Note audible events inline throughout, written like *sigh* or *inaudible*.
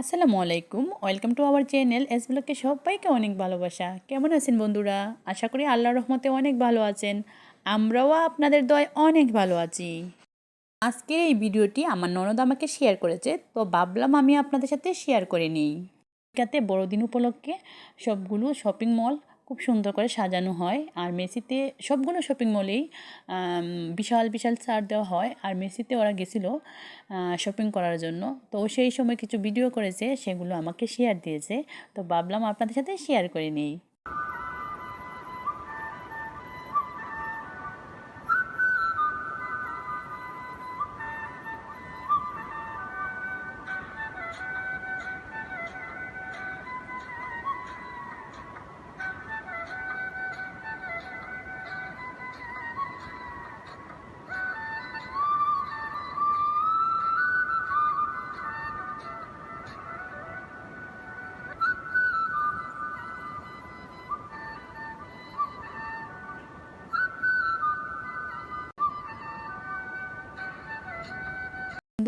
আসসালামু আলাইকুম, welcome to our channel S ব্লকে সবাইকে অনেক ভালোবাসা। কেমন আছেন বন্ধুরা? আশা করি আল্লাহ রহমতে অনেক ভালো আছেন। আমরাও আপনাদের দয় অনেক ভালো আছি। আজকের এই ভিডিওটি আমার ননদ আমাকে শেয়ার করেছে, তো ভাবলাম আমি আপনাদের সাথে শেয়ার করে নিই। কাতে বড়দিন উপলক্ষে সবগুলো শপিং মল খুব সুন্দর করে সাজানো হয়। আর মেসিতে সবগুলো শপিং মলেই বিশাল বিশাল ছাড় দেওয়া হয়। আর মেসিতে ওরা গেছিল শপিং করার জন্য। তো সেই সময় কিছু ভিডিও করেছে, সেগুলো আমাকে শেয়ার দিয়েছে। তো ভাবলাম আপনাদের সাথে শেয়ার করে নিই।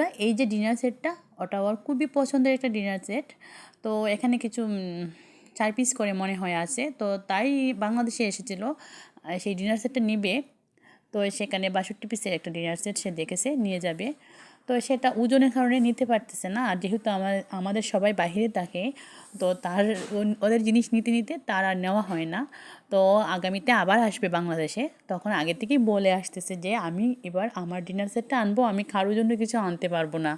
বন্ধুরা, এই যে ডিনার সেটটা ওটা আমার খুবই পছন্দের একটা ডিনার সেট তো এখানে কিছু চার পিস করে মনে হয় আছে। তো তাই বাংলাদেশে এসেছিল সেই ডিনার সেটটা নিবে। তো সেখানে বাষট্টি পিসের একটা ডিনার সেট সে দেখেছে, নিয়ে যাবে। তো সেটা ওজনের কারণে নিতে পারতেছে না। আর যেহেতু আমার, আমাদের সবাই বাহিরে থাকে, তো তার ওদের জিনিস নিতে নিতে তার আর নেওয়া হয় না। তো আগামীতে আবার আসবে বাংলাদেশে। তখন আগে থেকেই বলে আসতেছে যে, আমি এবার আমার ডিনার সেটটা আনব, আমি কারোর জন্য কিছু আনতে পারব না।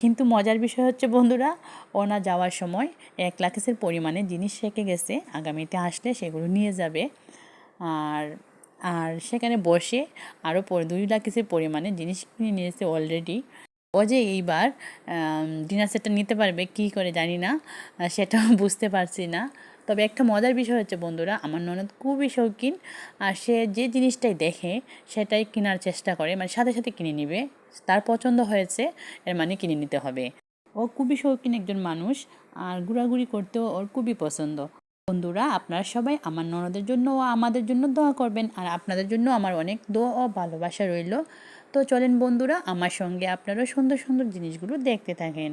কিন্তু মজার বিষয় হচ্ছে বন্ধুরা, ওনা যাওয়ার সময় এক লাখের পরিমাণে জিনিস রেখে গেছে। আগামীতে আসলে সেগুলো নিয়ে যাবে। আর আর সেখানে বসে আরও দুই লাখ কিছু পরিমাণে জিনিস কিনে নিয়েছে অলরেডি ও যে এইবার ডিনার সেটটা নিতে পারবে, কি করে জানি না সেটা *laughs* বুঝতে পারছি না। তবে একটা মজার বিষয় হচ্ছে বন্ধুরা, আমার ননদ খুবই শৌখিন, আর সে যে জিনিসটাই দেখে, সেটাই কেনার চেষ্টা করে মানে সাথে সাথে কিনে নিবে। তার পছন্দ হয়েছে, এর মানে কিনে নিতে হবে। ও খুবই শৌখিন একজন মানুষ, আর ঘোরাঘুরি করতেও ওর খুবই পছন্দ। বন্ধুরা, আপনারা সবাই আমার ননদের জন্য ও আমাদের জন্য দোয়া করবেন আর আপনাদের জন্য আমার অনেক দোয়া ও ভালোবাসা রইল। তো চলেন বন্ধুরা, আমার সঙ্গে আপনারা সুন্দর সুন্দর জিনিসগুলো দেখতে থাকেন।